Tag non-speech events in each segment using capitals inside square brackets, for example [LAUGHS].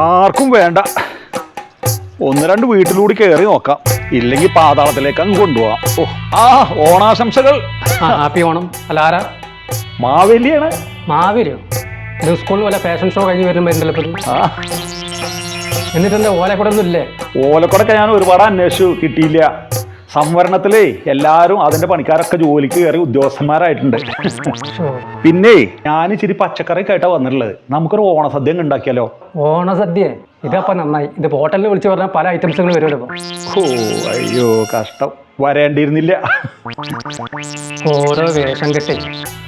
ആർക്കും വേണ്ട. ഒന്ന് രണ്ട് വീട്ടിലൂടെ കയറി നോക്കാം. ഇല്ലെങ്കിൽ പാതാളത്തിലേക്ക് അങ്ങ് കൊണ്ടുപോകാം ഓ ആ ഓണാശംസകൾ. ഹാപ്പി ഓണം. അല്ല ആരാ? മാവേലിയാണ്. മാവേലിയോ? ഇത് സ്കൂളിൽ വല്ല ഫാഷൻ ഷോ കഴിഞ്ഞ് വരുമ്പോൾ എന്നിട്ടെന്താ ഇപ്പം ആ. എന്നിട്ട് എന്താ ഓലക്കൂടെ ഒന്നും ഇല്ലേ? ഓലക്കൊടൊക്കെ ഞാൻ ഒരുപാട് അന്വേഷിച്ചു കിട്ടിയില്ല. സംവരണത്തിലേ എല്ലാവരും അതിന്റെ പണിക്കാരൊക്കെ ജോലിക്ക് കയറി ഉദ്യോഗസ്ഥന്മാരായിട്ടുണ്ട്. പിന്നെ ഞാൻ ഇച്ചിരി പച്ചക്കറി കേട്ടാ വന്നിട്ടുള്ളത്. നമുക്കൊരു ഓണസദ്യ ഉണ്ടാക്കിയാലോ? ഓണസദ്യ? ഇതപ്പ നന്നായി. ഇത് ഹോട്ടലിൽ വിളിച്ചു പറഞ്ഞാൽ പല ഐറ്റംസുകൾ വരുമല്ലോ ഓ അയ്യോ കഷ്ടം. വരേണ്ടിയിരുന്നില്ല. ഓരോ വേഷം കെട്ടി.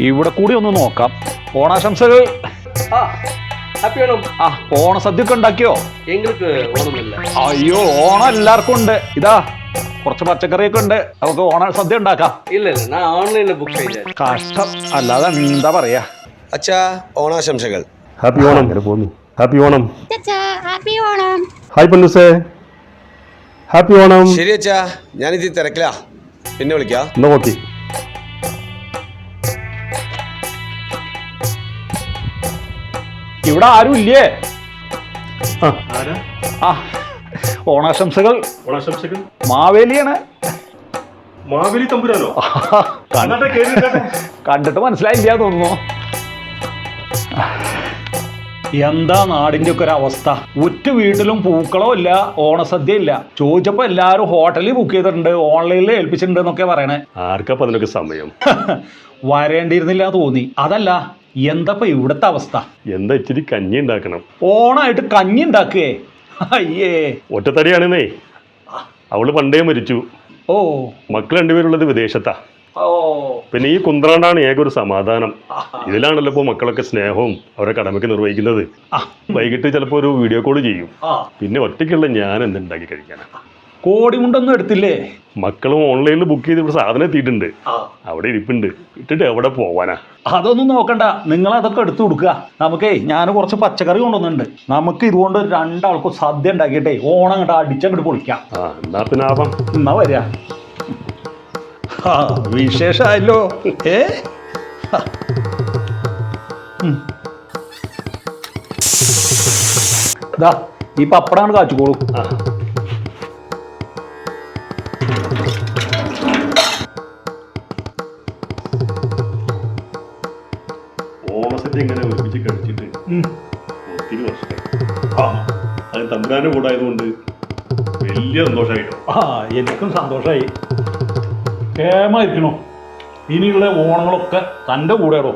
ഇവിടെ കൂടി ഒന്ന് നോക്കാം. ഓണാശംസകൾ. ഹാപ്പി ഓണം ആ ഓണസദ്യ ഒക്കെ ഉണ്ടാക്കിയോ? എങ്ങൾക്ക് ഓണമില്ല അയ്യോ ഓണം എല്ലാവർക്കും ഉണ്ട്. ഇതാ കുറച്ച് പച്ചക്കറിയൊക്കെ ഉണ്ട്. നമുക്ക് ഓണ സദ്യ ഉണ്ടാക്കാം. ഇല്ല ഇല്ല ഞാൻ ഓൺലൈനിൽ ബുക്ക് ചെയ്തത്. കഷ്ടം. അല്ലാതെ എന്താ പറയാ? അച്ഛാ ഓണാശംസകൾ. ഹാപ്പി ഓണം. പോന്നു ഹാപ്പി ഓണം. ചച്ചാ ഹാപ്പി ഓണം. ഹായ് പണ്ടുസേ ഹാപ്പി ഓണം. ശരി അച്ഛാ ഞാനിത് തിരക്കിലാ. പിന്നെ വിളിക്കാം. എന്നാ ഓക്കെ. ഇവിടെ ആരും ഇല്ലേ? ആരാ ആ ഓണാശംസകൾ. ഓണാശംസകൾ. മാവേലിയാണ്. മാവേലി തമ്പുരാനോ? കണ്ട- കണ്ടിട്ട് മനസ്സിലായില്ല തോന്നുന്നു. എന്താ നാടിന്റെ ഒക്കെ ഒരു അവസ്ഥ? ഒറ്റ വീട്ടിലും പൂക്കളോ ഇല്ല ഓണസദ്യ ഇല്ല. ചോദിച്ചപ്പോ എല്ലാരും ഹോട്ടലിൽ ബുക്ക് ചെയ്തിട്ടുണ്ട് ഓൺലൈനിൽ ഏൽപ്പിച്ചിട്ടുണ്ട് എന്നൊക്കെ പറയണേ. ആർക്കപ്പോ അതിനൊക്കെ സമയം? [LAUGHS] വരേണ്ടിയിരുന്നില്ല തോന്നി. അതല്ല എന്തപ്പോ ഇവിടുത്തെ അവസ്ഥ? എന്താ ഇച്ചിരി കഞ്ഞി ഉണ്ടാക്കണം. ഓണായിട്ട് കഞ്ഞി ഉണ്ടാക്കേ? അയ്യേ. ഒറ്റത്തടിയാണെന്നേ. അവൾ പണ്ടേ മരിച്ചു. ഓ. മക്കൾ രണ്ടുപേരുള്ളത് വിദേശത്താ. ഓ. പിന്നെ ഈ കുന്ത്രാണ്ടാണ് ഏക ഒരു സമാധാനം. ഇതിലാണല്ലോ ഇപ്പോൾ മക്കളൊക്കെ സ്നേഹവും അവരെ കടമയ്ക്ക് നിർവഹിക്കുന്നത്. വൈകിട്ട് ചിലപ്പോൾ ഒരു വീഡിയോ കോൾ ചെയ്യും. പിന്നെ ഒറ്റയ്ക്കുള്ള ഞാൻ എന്തുണ്ടാക്കി കഴിക്കാനാ? കോടിമുണ്ടൊന്നും എടുത്തില്ലേ? മക്കളും ഓൺലൈനിൽ ബുക്ക് ചെയ്ത് ഇവിടെ സാധനം എത്തിയിട്ടുണ്ട്. അവിടെ ഇരിപ്പുണ്ട്. ഇട്ടിട്ട് എവിടെ പോവാനാ? അതൊന്നും നോക്കണ്ട. നിങ്ങൾ അതൊക്കെ എടുത്തു കൊടുക്കുക. നമുക്കേ ഞാൻ കുറച്ച് പച്ചക്കറി കൊണ്ടുവന്നുണ്ട് നമുക്ക് ഇതുകൊണ്ട് രണ്ടാൾക്കും സദ്യ ഉണ്ടാക്കിയിട്ടേ ഓണം അങ്ങോട്ട് അടിച്ചങ്ങോട്ട് പൊളിക്കാം. എന്നാ പിന്നെ ആവാം. എന്നാ വരിക. ആ വിശേഷമായല്ലോ ഏ? ഈ പപ്പടാണ് കാച്ചിക്കോളൂ. ഒരുമിച്ച് കഴിച്ചിട്ട് ഒത്തിരി വർഷമായി ആ. അത് തമ്പുരാന്റെ കൂടെ ആയതുകൊണ്ട് വലിയ സന്തോഷമായിട്ടോ ആ എനിക്കും സന്തോഷമായി. കേമായിരിക്കണോ ഇനിയുള്ള ഓണങ്ങളൊക്കെ തന്റെ കൂടെയാണോ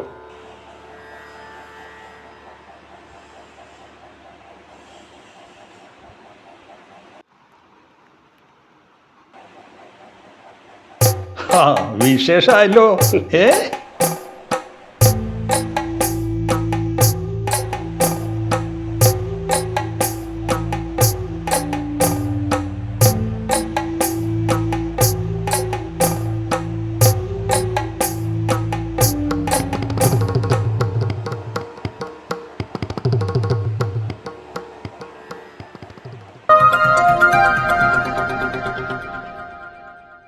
ആ വിശേഷമായല്ലോ. ഏ?